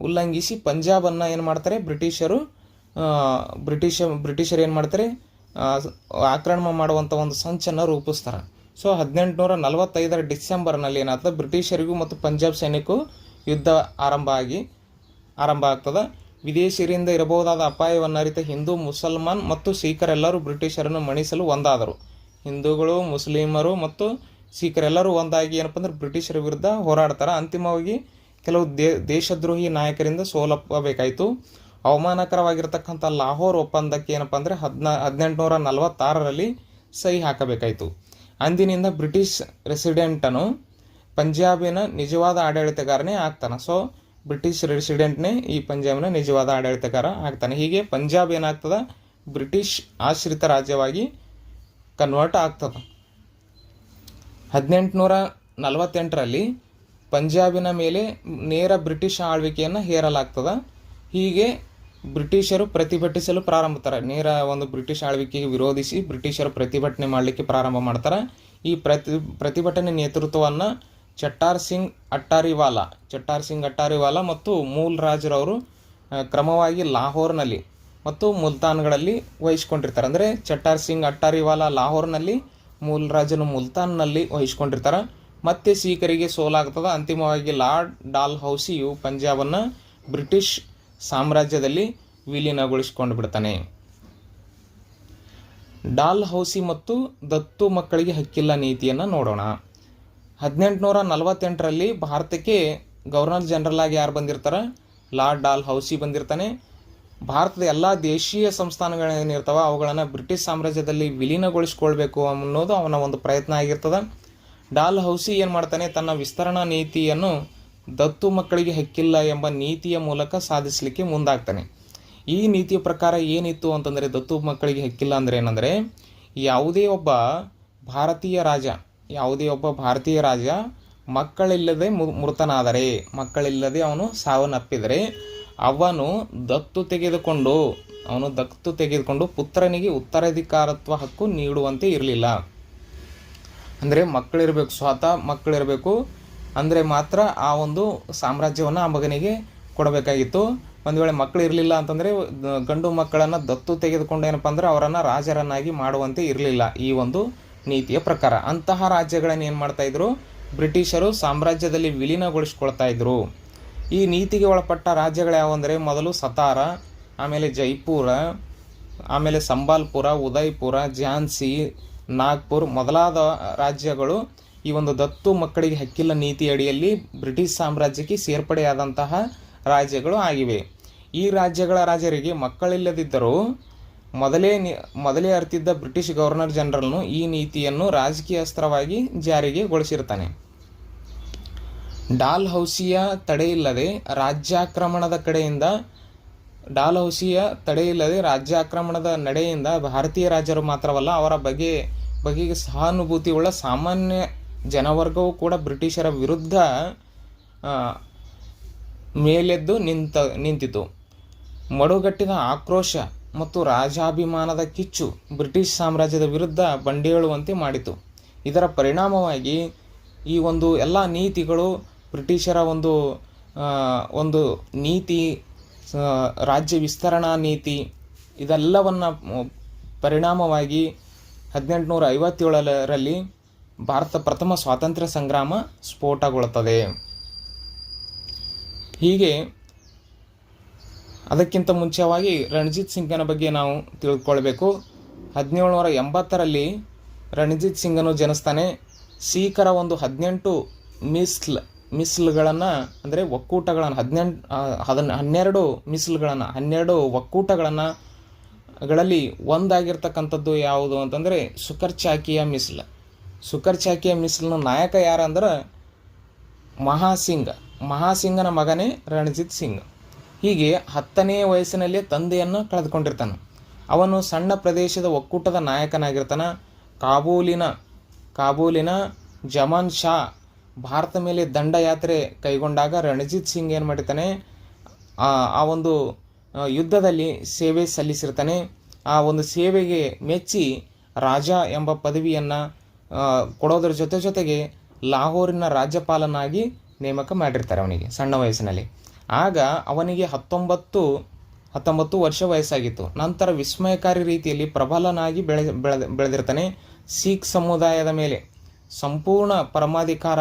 ಉಲ್ಲಂಘಿಸಿ ಪಂಜಾಬನ್ನು ಏನು ಮಾಡ್ತಾರೆ? ಬ್ರಿಟಿಷರು ಬ್ರಿಟಿಷ, ಬ್ರಿಟಿಷರು ಏನು ಮಾಡ್ತಾರೆ? ಆಕ್ರಮಣ ಮಾಡುವಂಥ ಒಂದು ಸಂಚನ್ನು ರೂಪಿಸ್ತಾರೆ. ಸೊ ಹದಿನೆಂಟುನೂರ ನಲವತ್ತೈದರ ಡಿಸೆಂಬರ್ನಲ್ಲಿ ಏನಾಗ್ತದೆ? ಬ್ರಿಟಿಷರಿಗೂ ಮತ್ತು ಪಂಜಾಬ್ ಸೈನಿಕಕ್ಕೂ ಯುದ್ಧ ಆರಂಭ ಆಗಿ, ಆರಂಭ ಆಗ್ತದೆ. ವಿದೇಶಿಯರಿಂದ ಇರಬಹುದಾದ ಅಪಾಯವನ್ನು ಅರಿತ ಹಿಂದೂ, ಮುಸಲ್ಮಾನ್ ಮತ್ತು ಸಿಖ್ಖರೆಲ್ಲರೂ ಬ್ರಿಟಿಷರನ್ನು ಮಣಿಸಲು ಒಂದಾದರು. ಹಿಂದೂಗಳು, ಮುಸ್ಲಿಮರು ಮತ್ತು ಸಿಖ್ಖರೆಲ್ಲರೂ ಒಂದಾಗಿ ಏನಪ್ಪ ಅಂದ್ರೆ ಬ್ರಿಟಿಷರ ವಿರುದ್ಧ ಹೋರಾಡ್ತಾರೆ. ಅಂತಿಮವಾಗಿ ಕೆಲವು ದೇ, ದೇಶದ್ರೋಹಿ ನಾಯಕರಿಂದ ಸೋಲಪ್ಪಬೇಕಾಯಿತು. ಅವಮಾನಕರವಾಗಿರ್ತಕ್ಕಂಥ ಲಾಹೋರ್ ಒಪ್ಪಂದಕ್ಕೆ ಏನಪ್ಪ ಅಂದರೆ ಹದಿನ, ಹದಿನೆಂಟುನೂರ ನಲವತ್ತಾರರಲ್ಲಿ ಸಹಿ ಹಾಕಬೇಕಾಯಿತು. ಅಂದಿನಿಂದ ಬ್ರಿಟಿಷ್ ರೆಸಿಡೆಂಟನು ಪಂಜಾಬಿನ ನಿಜವಾದ ಆಡಳಿತಗಾರನೇ ಆಗ್ತಾನೆ. ಸೊ ಬ್ರಿಟಿಷ್ ರೆಸಿಡೆಂಟ್ನೇ ಈ ಪಂಜಾಬಿನ ನಿಜವಾದ ಆಡಳಿತಗಾರ ಆಗ್ತಾನೆ. ಹೀಗೆ ಪಂಜಾಬ್ ಏನಾಗ್ತದ? ಬ್ರಿಟಿಷ್ ಆಶ್ರಿತ ರಾಜ್ಯವಾಗಿ ಕನ್ವರ್ಟ್ ಆಗ್ತದೆ. ಹದಿನೆಂಟುನೂರ ನಲವತ್ತೆಂಟರಲ್ಲಿ ಪಂಜಾಬಿನ ಮೇಲೆ ನೇರ ಬ್ರಿಟಿಷ್ ಆಳ್ವಿಕೆಯನ್ನು ಹೇರಲಾಗ್ತದ. ಹೀಗೆ ಬ್ರಿಟಿಷರು ಪ್ರತಿಭಟಿಸಲು ಪ್ರಾರಂಭಿಸ್ತಾರೆ. ನೇರ ಒಂದು ಬ್ರಿಟಿಷ್ ಆಳ್ವಿಕೆಗೆ ವಿರೋಧಿಸಿ ಬ್ರಿಟಿಷರು ಪ್ರತಿಭಟನೆ ಮಾಡಲಿಕ್ಕೆ ಪ್ರಾರಂಭ ಮಾಡ್ತಾರೆ. ಈ ಪ್ರತಿ, ಪ್ರತಿಭಟನೆ ನೇತೃತ್ವವನ್ನು ಚಟ್ಟಾರ್ ಸಿಂಗ್ ಅಟ್ಟಾರಿವಾಲಾ, ಚಟ್ಟಾರ್ ಸಿಂಗ್ ಅಟ್ಟಾರಿವಾಲಾ ಮತ್ತು ಮೂಲ್ ರಾಜರವರು ಕ್ರಮವಾಗಿ ಲಾಹೋರ್ನಲ್ಲಿ ಮತ್ತು ಮುಲ್ತಾನ್ಗಳಲ್ಲಿ ವಹಿಸ್ಕೊಂಡಿರ್ತಾರೆ. ಅಂದರೆ ಚಟ್ಟಾರ್ ಸಿಂಗ್ ಅಟ್ಟಾರಿವಾಲಾ ಲಾಹೋರ್ನಲ್ಲಿ, ಮೂಲ್ ರಾಜನು ಮುಲ್ತಾನ್ನಲ್ಲಿ ವಹಿಸ್ಕೊಂಡಿರ್ತಾರೆ. ಮತ್ತೆ ಸಿಖರಿಗೆ ಸೋಲಾಗ್ತದೆ. ಅಂತಿಮವಾಗಿ ಲಾರ್ಡ್ ಡಾಲ್ ಹೌಸಿಯು ಪಂಜಾಬನ್ನು ಬ್ರಿಟಿಷ್ ಸಾಮ್ರಾಜ್ಯದಲ್ಲಿ ವಿಲೀನಗೊಳಿಸಿಕೊಂಡು ಬಿಡ್ತಾನೆ ಡಾಲ್ ಹೌಸಿ ಮತ್ತು ದತ್ತು ಮಕ್ಕಳಿಗೆ ಹಕ್ಕಿಲ್ಲ ನೀತಿಯನ್ನು ನೋಡೋಣ. ಹದಿನೆಂಟುನೂರ ನಲವತ್ತೆಂಟರಲ್ಲಿ ಭಾರತಕ್ಕೆ ಗವರ್ನರ್ ಜನರಲ್ ಆಗಿ ಯಾರು ಬಂದಿರ್ತಾರೆ? ಲಾರ್ಡ್ ಡಾಲ್ ಹೌಸಿ ಬಂದಿರ್ತಾನೆ. ಭಾರತದ ಎಲ್ಲ ದೇಶೀಯ ಸಂಸ್ಥಾನಗಳೇನಿರ್ತಾವೆ ಅವುಗಳನ್ನು ಬ್ರಿಟಿಷ್ ಸಾಮ್ರಾಜ್ಯದಲ್ಲಿ ವಿಲೀನಗೊಳಿಸ್ಕೊಳ್ಬೇಕು ಅನ್ನೋದು ಅವನ ಒಂದು ಪ್ರಯತ್ನ ಆಗಿರ್ತದೆ. ಡಾಲ್ ಹೌಸಿ ಏನು ಮಾಡ್ತಾನೆ? ತನ್ನ ವಿಸ್ತರಣಾ ನೀತಿಯನ್ನು ದತ್ತು ಮಕ್ಕಳಿಗೆ ಹಕ್ಕಿಲ್ಲ ಎಂಬ ನೀತಿಯ ಮೂಲಕ ಸಾಧಿಸಲಿಕ್ಕೆ ಮುಂದಾಗ್ತಾನೆ. ಈ ನೀತಿಯ ಪ್ರಕಾರ ಏನಿತ್ತು ಅಂತಂದರೆ ದತ್ತು ಮಕ್ಕಳಿಗೆ ಹಕ್ಕಿಲ್ಲ ಅಂದರೆ ಏನಂದರೆ, ಯಾವುದೇ ಒಬ್ಬ ಭಾರತೀಯ ರಾಜ, ಯಾವುದೇ ಒಬ್ಬ ಭಾರತೀಯ ರಾಜ ಮಕ್ಕಳಿಲ್ಲದೆ ಮೃತನಾದರೆ, ಮಕ್ಕಳಿಲ್ಲದೆ ಅವನು ಸಾವನ್ನಪ್ಪಿದರೆ, ಅವನು ದತ್ತು ತೆಗೆದುಕೊಂಡು, ಅವನು ದತ್ತು ತೆಗೆದುಕೊಂಡು ಪುತ್ರನಿಗೆ ಉತ್ತರಾಧಿಕಾರತ್ವ ಹಕ್ಕು ನೀಡುವಂತೆ ಇರಲಿಲ್ಲ. ಅಂದರೆ ಮಕ್ಕಳಿರಬೇಕು, ಸ್ವತಃ ಮಕ್ಕಳಿರಬೇಕು ಅಂದರೆ ಮಾತ್ರ ಆ ಒಂದು ಸಾಮ್ರಾಜ್ಯವನ್ನು ಆ ಮಗನಿಗೆ ಕೊಡಬೇಕಾಗಿತ್ತು. ಒಂದು ವೇಳೆ ಮಕ್ಕಳು ಇರಲಿಲ್ಲ ಅಂತಂದರೆ ಗಂಡು ಮಕ್ಕಳನ್ನು ದತ್ತು ತೆಗೆದುಕೊಂಡು ಏನಪ್ಪ ಅಂದರೆ ಅವರನ್ನು ರಾಜರನ್ನಾಗಿ ಮಾಡುವಂತೆ ಇರಲಿಲ್ಲ ಈ ಒಂದು ನೀತಿಯ ಪ್ರಕಾರ. ಅಂತಹ ರಾಜ್ಯಗಳನ್ನು ಏನು ಮಾಡ್ತಾಯಿದ್ರು ಬ್ರಿಟಿಷರು ಸಾಮ್ರಾಜ್ಯದಲ್ಲಿ ವಿಲೀನಗೊಳಿಸ್ಕೊಳ್ತಾ ಇದ್ರು. ಈ ನೀತಿಗೆ ಒಳಪಟ್ಟ ರಾಜ್ಯಗಳು ಯಾವಂದರೆ ಮೊದಲು ಸತಾರ, ಆಮೇಲೆ ಜೈಪುರ, ಆಮೇಲೆ ಸಂಬಾಲ್ಪುರ, ಉದಯ್ಪುರ, ಝಾನ್ಸಿ, ನಾಗ್ಪುರ್ ಮೊದಲಾದ ರಾಜ್ಯಗಳು ಈ ಒಂದು ದತ್ತು ಮಕ್ಕಳಿಗೆ ಹಕ್ಕಿಲ್ಲ ನೀತಿ ಅಡಿಯಲ್ಲಿ ಬ್ರಿಟಿಷ್ ಸಾಮ್ರಾಜ್ಯಕ್ಕೆ ಸೇರ್ಪಡೆಯಾದಂತಹ ರಾಜ್ಯಗಳು ಆಗಿವೆ. ಈ ರಾಜ್ಯಗಳ ರಾಜರಿಗೆ ಮಕ್ಕಳಿಲ್ಲದಿದ್ದರೂ ಮೊದಲೇ ಮೊದಲೇ ಅರ್ತಿದ್ದ ಬ್ರಿಟಿಷ್ ಗವರ್ನರ್ ಜನರಲ್ನು ಈ ನೀತಿಯನ್ನು ರಾಜಕೀಯ ಅಸ್ತ್ರವಾಗಿ ಜಾರಿಗೆಗೊಳಿಸಿರ್ತಾನೆ ಡಾಲ್ ಹೌಸಿಯ ತಡೆಯಿಲ್ಲದೆ ರಾಜ್ಯಾಕ್ರಮಣದ ಕಡೆಯಿಂದ, ಡಾಲ್ ಹೌಸಿಯ ತಡೆಯಿಲ್ಲದೆ ರಾಜ್ಯಾಕ್ರಮಣದ ನಡೆಯಿಂದ ಭಾರತೀಯ ರಾಜರು ಮಾತ್ರವಲ್ಲ ಅವರ ಬಗೆ, ಬಗೆಗೆ ಸಹಾನುಭೂತಿಯುಳ್ಳ ಸಾಮಾನ್ಯ ಜನವರ್ಗವು ಕೂಡ ಬ್ರಿಟಿಷರ ವಿರುದ್ಧ ಮೇಲೆದ್ದು ನಿಂತ, ನಿಂತಿತು. ಮಡುಗಟ್ಟಿನ ಆಕ್ರೋಶ ಮತ್ತು ರಾಜಾಭಿಮಾನದ ಕಿಚ್ಚು ಬ್ರಿಟಿಷ್ ಸಾಮ್ರಾಜ್ಯದ ವಿರುದ್ಧ ಬಂಡೇಳುವಂತೆ ಮಾಡಿತು. ಇದರ ಪರಿಣಾಮವಾಗಿ ಈ ಒಂದು ಎಲ್ಲ ನೀತಿಗಳು ಬ್ರಿಟಿಷರ ಒಂದು ಒಂದು ನೀತಿ ರಾಜ್ಯ ವಿಸ್ತರಣಾ ನೀತಿ ಇದೆಲ್ಲವನ್ನು ಪರಿಣಾಮವಾಗಿ ಹದಿನೆಂಟುನೂರ ಐವತ್ತೇಳರಲ್ಲಿ ಭಾರತ ಪ್ರಥಮ ಸ್ವಾತಂತ್ರ್ಯ ಸಂಗ್ರಾಮ ಸ್ಫೋಟಗೊಳ್ಳುತ್ತದೆ. ಹೀಗೆ ಅದಕ್ಕಿಂತ ಮುಂಚೆವಾಗಿ ರಣಜಿತ್ ಸಿಂಗನ ಬಗ್ಗೆ ನಾವು ತಿಳ್ಕೊಳ್ಬೇಕು. ಹದಿನೇಳುನೂರ ಎಂಬತ್ತರಲ್ಲಿ ರಣಜಿತ್ ಸಿಂಗನು ಜನಿಸ್ತಾನೆ. ಸಿಖರ ಒಂದು ಹದಿನೆಂಟು ಮಿಸ್ಲ್, ಮಿಸ್ಲ್ಗಳನ್ನು ಅಂದರೆ ಒಕ್ಕೂಟಗಳನ್ನು, ಹದಿನೆಂಟು ಅದನ್ನು ಹನ್ನೆರಡು ಮಿಸ್ಲ್ಗಳನ್ನು, ಹನ್ನೆರಡು ಒಕ್ಕೂಟಗಳನ್ನು ಗಳಲ್ಲಿ ಒಂದಾಗಿರ್ತಕ್ಕಂಥದ್ದು ಯಾವುದು ಅಂತಂದರೆ ಸುಖರ್ಚಾಕಿಯ ಮಿಸ್ಲ್. ಸುಕರ್ ಚಾಕಿಯ ಮಿಸ್ಲ್ನ ನಾಯಕ ಯಾರಂದ್ರೆ ಮಹಾಸಿಂಗ್, ಮಹಾಸಿಂಗನ ಮಗನೇ ರಣಜಿತ್ ಸಿಂಗ್. ಹೀಗೆ ಹತ್ತನೇ ವಯಸ್ಸಿನಲ್ಲಿ ತಂದೆಯನ್ನು ಕಳೆದುಕೊಂಡಿರ್ತಾನೆ. ಅವನು ಸಣ್ಣ ಪ್ರದೇಶದ ಒಕ್ಕೂಟದ ನಾಯಕನಾಗಿರ್ತಾನೆ. ಕಾಬೂಲಿನ ಕಾಬೂಲಿನ ಜಮಾನ್ ಶಾ ಭಾರತ ಮೇಲೆ ದಂಡಯಾತ್ರೆ ಕೈಗೊಂಡಾಗ ರಣಜಿತ್ ಸಿಂಗ್ ಏನು ಮಾಡಿರ್ತಾನೆ? ಆ ಆ ಒಂದು ಯುದ್ಧದಲ್ಲಿ ಸೇವೆ ಸಲ್ಲಿಸಿರ್ತಾನೆ. ಆ ಒಂದು ಸೇವೆಗೆ ಮೆಚ್ಚಿ ರಾಜ ಎಂಬ ಪದವಿಯನ್ನು ಕೊಡೋದ್ರ ಜೊತೆ ಜೊತೆಗೆ ಲಾಹೋರಿನ ರಾಜ್ಯಪಾಲನಾಗಿ ನೇಮಕ ಮಾಡಿರ್ತಾರೆ ಅವನಿಗೆ, ಸಣ್ಣ ವಯಸ್ಸಿನಲ್ಲಿ. ಆಗ ಅವನಿಗೆ ಹತ್ತೊಂಬತ್ತು ಹತ್ತೊಂಬತ್ತು ವರ್ಷ ವಯಸ್ಸಾಗಿತ್ತು. ನಂತರ ವಿಸ್ಮಯಕಾರಿ ರೀತಿಯಲ್ಲಿ ಪ್ರಬಲನಾಗಿ ಬೆಳೆ, ಬೆಳೆದ, ಬೆಳೆದಿರ್ತಾನೆ ಸಿಖ್ ಸಮುದಾಯದ ಮೇಲೆ. ಸಂಪೂರ್ಣ ಪರಮಾಧಿಕಾರ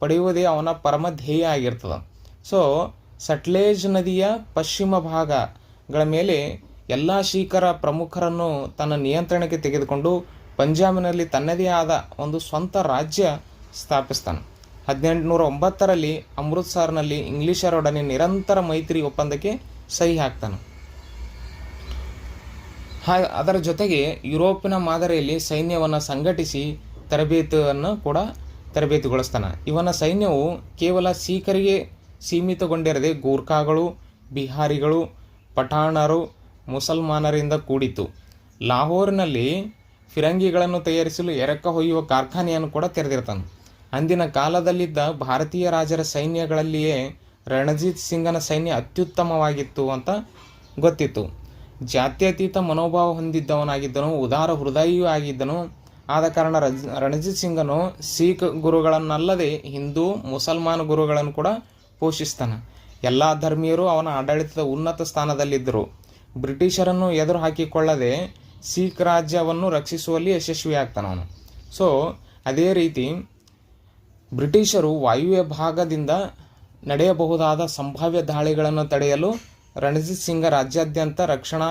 ಪಡೆಯುವುದೇ ಅವನ ಪರಮ ಧ್ಯೇಯ ಆಗಿರ್ತದೆ. ಸೊ ಸಟ್ಲೇಜ್ ನದಿಯ ಪಶ್ಚಿಮ ಭಾಗಗಳ ಮೇಲೆ ಎಲ್ಲ ಶೀಖರ ಪ್ರಮುಖರನ್ನು ತನ್ನ ನಿಯಂತ್ರಣಕ್ಕೆ ತೆಗೆದುಕೊಂಡು ಪಂಜಾಬಿನಲ್ಲಿ ತನ್ನದೇ ಆದ ಒಂದು ಸ್ವಂತ ರಾಜ್ಯ ಸ್ಥಾಪಿಸ್ತಾನೆ. ಹದಿನೆಂಟುನೂರ ಒಂಬತ್ತರಲ್ಲಿ ಅಮೃತ್ಸರ್ನಲ್ಲಿ ಇಂಗ್ಲಿಷರೊಡನೆ ನಿರಂತರ ಮೈತ್ರಿ ಒಪ್ಪಂದಕ್ಕೆ ಸಹಿ ಹಾಕ್ತಾನೆ. ಹಾ, ಅದರ ಜೊತೆಗೆ ಯುರೋಪಿನ ಮಾದರಿಯಲ್ಲಿ ಸೈನ್ಯವನ್ನು ಸಂಘಟಿಸಿ ತರಬೇತಿಯನ್ನು ಕೂಡ ತರಬೇತಿಗೊಳಿಸ್ತಾನೆ. ಇವನ ಸೈನ್ಯವು ಕೇವಲ ಸಿಖರಿಗೆ ಸೀಮಿತಗೊಂಡಿರದೆ ಗೂರ್ಖಾಗಳು, ಬಿಹಾರಿಗಳು, ಪಠಾಣರು, ಮುಸಲ್ಮಾನರಿಂದ ಕೂಡಿತು ಲಾಹೋರ್ನಲ್ಲಿ ಫಿರಂಗಿಗಳನ್ನು ತಯಾರಿಸಲು ಎರಕ ಹೊಯ್ಯುವ ಕಾರ್ಖಾನೆಯನ್ನು ಕೂಡ ತೆರೆದಿರ್ತಾನೆ. ಅಂದಿನ ಕಾಲದಲ್ಲಿದ್ದ ಭಾರತೀಯ ರಾಜರ ಸೈನ್ಯಗಳಲ್ಲಿಯೇ ರಣಜಿತ್ ಸಿಂಗನ ಸೈನ್ಯ ಅತ್ಯುತ್ತಮವಾಗಿತ್ತು ಅಂತ ಗೊತ್ತಿತ್ತು. ಜಾತ್ಯತೀತ ಮನೋಭಾವ ಹೊಂದಿದ್ದವನಾಗಿದ್ದನು, ಉದಾರ ಹೃದಯಿಯೂ ಆಗಿದ್ದನು. ಆದ ಕಾರಣ ರಣಜಿತ್ ಸಿಂಗನು ಸಿಖ್ ಗುರುಗಳನ್ನಲ್ಲದೆ ಹಿಂದೂ, ಮುಸಲ್ಮಾನ್ ಗುರುಗಳನ್ನು ಕೂಡ ಪೋಷಿಸ್ತಾನೆ. ಎಲ್ಲ ಧರ್ಮೀಯರು ಅವನ ಆಡಳಿತದ ಉನ್ನತ ಸ್ಥಾನದಲ್ಲಿದ್ದರು. ಬ್ರಿಟಿಷರನ್ನು ಎದುರು ಹಾಕಿಕೊಳ್ಳದೆ ಸಿಖ್ ರಾಜ್ಯವನ್ನು ರಕ್ಷಿಸುವಲ್ಲಿ ಯಶಸ್ವಿಯಾಗ್ತಾನೆ ಅವನು. ಸೊ ಅದೇ ರೀತಿ ಬ್ರಿಟಿಷರು ವಾಯುವ್ಯ ಭಾಗದಿಂದ ನಡೆಯಬಹುದಾದ ಸಂಭಾವ್ಯ ದಾಳಿಗಳನ್ನು ತಡೆಯಲು ರಣಜಿತ್ ಸಿಂಗ ರಾಜ್ಯಾದ್ಯಂತ ರಕ್ಷಣಾ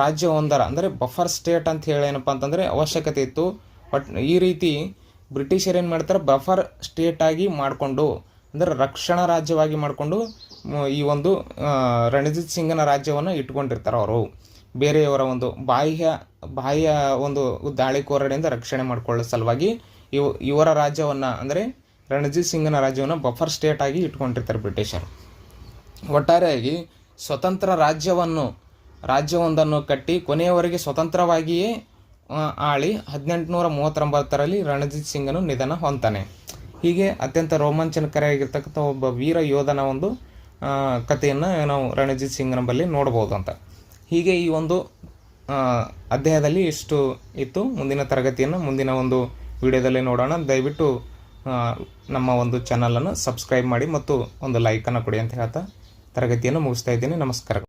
ರಾಜ್ಯವೊಂದರ, ಅಂದರೆ ಬಫರ್ ಸ್ಟೇಟ್ ಅಂತ ಹೇಳಿ ಏನಪ್ಪ ಅಂತಂದರೆ ಅವಶ್ಯಕತೆ ಇತ್ತು. ಬಟ್ ಈ ರೀತಿ ಬ್ರಿಟಿಷರು ಏನು ಮಾಡ್ತಾರೆ? ಬಫರ್ ಸ್ಟೇಟ್ ಆಗಿ ಮಾಡಿಕೊಂಡು, ಅಂದರೆ ರಕ್ಷಣಾ ರಾಜ್ಯವಾಗಿ ಮಾಡಿಕೊಂಡು, ಈ ಒಂದು ರಣಜಿತ್ ಸಿಂಗನ ರಾಜ್ಯವನ್ನು ಇಟ್ಕೊಂಡಿರ್ತಾರೆ ಅವರು. ಬೇರೆಯವರ ಒಂದು ಬಾಹ್ಯ ಬಾಹ್ಯ ಒಂದು ದಾಳಿಕೋರರಿಂದ ರಕ್ಷಣೆ ಮಾಡಿಕೊಳ್ಳೋ ಸಲುವಾಗಿ ಇವು, ಇವರ ರಾಜ್ಯವನ್ನು ಅಂದರೆ ರಣಜಿತ್ ಸಿಂಗ್ನ ರಾಜ್ಯವನ್ನು ಬಫರ್ ಸ್ಟೇಟ್ ಆಗಿ ಇಟ್ಕೊಂಡಿರ್ತಾರೆ ಬ್ರಿಟಿಷರು. ಒಟ್ಟಾರೆಯಾಗಿ ಸ್ವತಂತ್ರ ರಾಜ್ಯವನ್ನು, ರಾಜ್ಯವೊಂದನ್ನು ಕಟ್ಟಿ ಕೊನೆಯವರೆಗೆ ಸ್ವತಂತ್ರವಾಗಿಯೇ ಆಳಿ ಹದಿನೆಂಟುನೂರ ಮೂವತ್ತೊಂಬತ್ತರಲ್ಲಿ ರಣಜಿತ್ ಸಿಂಗನು ನಿಧನ ಹೊಂತಾನೆ ಹೀಗೆ ಅತ್ಯಂತ ರೋಮಾಂಚನಕಾರಿಯಾಗಿರ್ತಕ್ಕಂಥ ಒಬ್ಬ ವೀರ ಯೋಧನ ಒಂದು ಕಥೆಯನ್ನು ನಾವು ರಣಜಿತ್ ಸಿಂಗ್ನ ಬಳಿ ನೋಡ್ಬೋದು ಅಂತ. ಹೀಗೆ ಈ ಒಂದು ಅಧ್ಯಾಯದಲ್ಲಿ ಇಷ್ಟು ಇತ್ತು. ಮುಂದಿನ ತರಗತಿಯನ್ನು ಮುಂದಿನ ಒಂದು ವಿಡಿಯೋದಲ್ಲಿ ನೋಡೋಣ. ದಯವಿಟ್ಟು ನಮ್ಮ ಒಂದು ಚಾನಲನ್ನು ಸಬ್ಸ್ಕ್ರೈಬ್ ಮಾಡಿ ಮತ್ತು ಒಂದು ಲೈಕನ್ನು ಕೊಡಿ ಅಂತ ಹೇಳ್ತಾ ತರಗತಿಯನ್ನು ಮುಗಿಸ್ತಾ ಇದ್ದೀನಿ. ನಮಸ್ಕಾರ